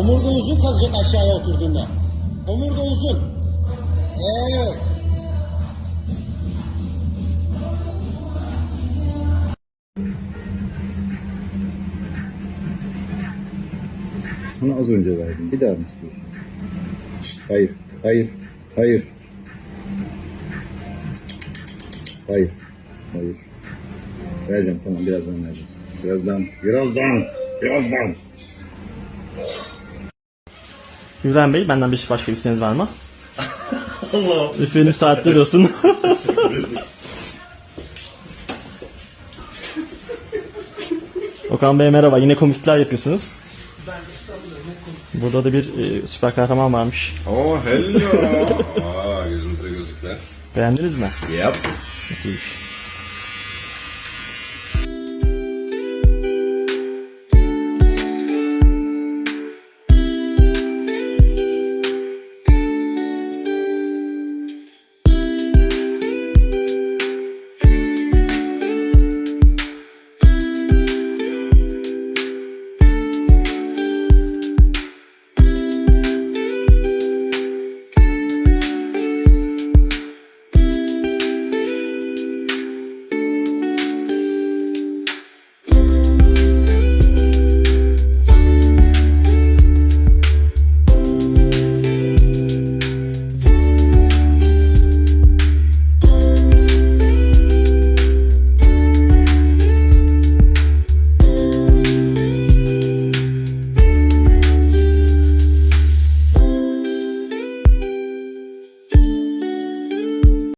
Omurga uzun kalacak aşağıya oturduğunda. Omurga uzun. Evet. Sana az önce verdim. Bir daha mı istiyorsun? Hayır, hayır, hayır. Hayır, hayır. Vereceğim tamam birazdan vereceğim. Birazdan, birazdan, birazdan. İbrahim Bey benden bir başka bir isteğiniz var mı? Allah. Efendim saatler olsun. Okan Bey merhaba. Yine komikler yapıyorsunuz. Burada da bir e, süper kahraman varmış. Oh hello. Aa gözümüzde gözlükler. Beğendiniz mi? Yep. İyi.